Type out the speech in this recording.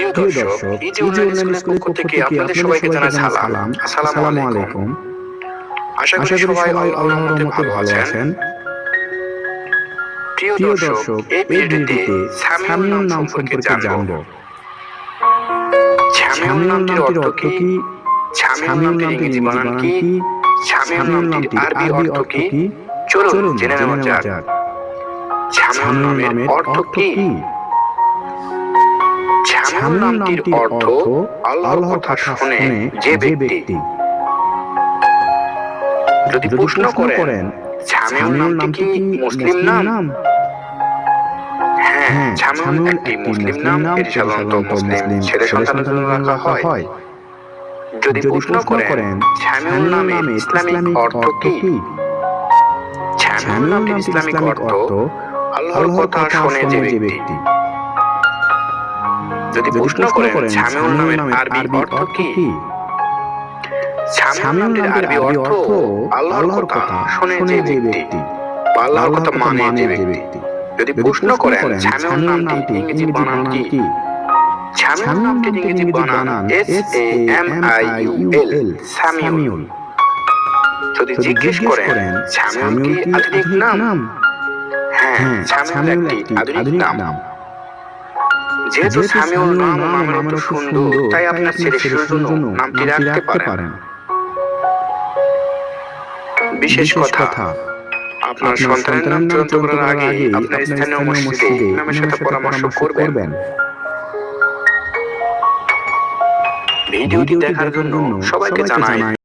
প্রিয় দর্শক easy online স্কুলের পক্ষ থেকে আপনাদের সবাইকে জানাই সালাম। আসসালামু আলাইকুম। আশা করি সবাই আল্লাহর রহমতে ভালো আছেন। প্রিয় দর্শক এই ভিডিওতে সামিউল নাম সম্পর্কে জানব। সামিউল নামটির অর্থ কি? সামিউল নামটির ইংরেজি কি? সামিউল নামটির আরবি অর্থ কি? চলুন জেনে নেওয়া যাক। সামিউল নামের অর্থ কি? সামিউল নামটির অর্থ আল্লাহর কথা শুনে যে ব্যক্তি যদি প্রশ্ন করেন সামিউল নামটি কি মুসলিম নাম? হ্যাঁ সামিউল একটি মুসলিম নাম এটি সাধারণত মুসলিম ছেলে সন্তানের জন্য রাখা হয়। যদি প্রশ্ন করেন সামিউল নামের ইসলামিক অর্থ কি? সামিউল নামটির ইসলামিক অর্থ আল্লাহর কথা শুনে যে ব্যক্তি। যদি প্রশ্ন করেন সামিউল নামের আরবি অর্থ কি? সামিউল নামের আরবি অর্থ আল্লাহর কথা শুনে যে ব্যক্তি আল্লাহর কথা মানে যে ব্যক্তি। যদি প্রশ্ন করেন সামিউল নামটি ইংরেজি বানান কি? সামিউল নামটির ইংরেজি বানান S A M I U L Samiul যদি জিজ্ঞেস করেন সামিউল কি আধুনিক নাম? হ্যাঁ সামিউল একটি আধুনিক নাম। যেহেতু সামিউল নাম নামের সুন্দর তাই আপনার ছেলে শিশুর নামটি রাখতে পারেন। বিশেষ কথা আপনার সন্তানের নাম চূড়ান্ত করার আগে আপনার স্থানীয় মসজিদে ইমামের সাথে পরামর্শ করবেন। ভিডিওটি দেখার জন্য সবাইকে জানাই।